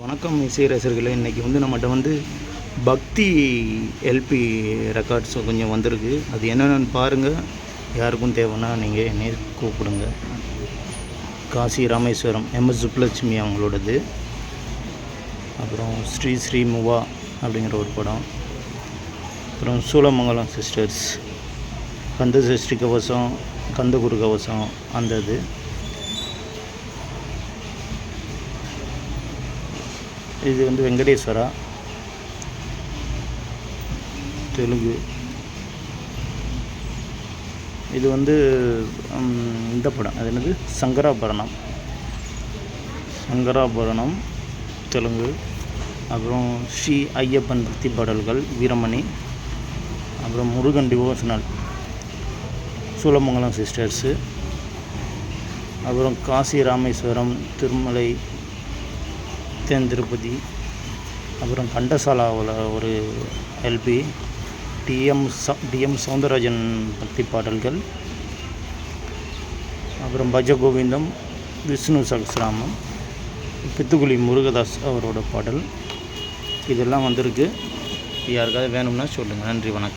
வணக்கம் இசை ரசிகர்களே. இன்றைக்கி வந்து நம்மகிட்ட வந்து பக்தி எல்பி ரெக்கார்ட்ஸ் கொஞ்சம் வந்திருக்கு. அது என்னென்னு பாருங்கள் யாருக்கும் தேவைன்னா நீங்கள் என்னை கூப்பிடுங்க. காசி ராமேஸ்வரம் எம்எஸ் சுப்புலட்சுமி அவங்களோடது. அப்புறம் ஸ்ரீ ஸ்ரீ முவா அப்படிங்கிற ஒரு படம். அப்புறம் சூளமங்கலம் சிஸ்டர்ஸ் கந்த சஷ்டி கவசம் கந்தகுரு கவசம் அந்த இது. இது வந்து வெங்கடேஸ்வரா. தெலுங்கு. இது வந்து இந்த படம். அது என்னது? சங்கராபரணம். சங்கராபரணம் தெலுங்கு. அப்புறம் ஸ்ரீ ஐயப்பன் பக்தி பாடல்கள் வீரமணி. அப்புறம் முருகன் டிவோஷனல். சூலமங்கலம் சிஸ்டர்ஸு. அப்புறம் காசி ராமேஸ்வரம் திருமலை தென் திருப்பதி அப்புறம் கண்டசாலாவில் ஒரு எல்பி டிஎம் ச டிஎம் சவுந்தரராஜன் பக்தி பாடல்கள் அப்புறம் பஜ கோவிந்தம் விஷ்ணு சகசிராமம் பித்துக்குழி முருகதாஸ் அவரோட பாடல். இதெல்லாம் வந்திருக்கு. யாருக்காவது வேணும்னா சொல்லுங்கள் நன்றி வணக்கம்.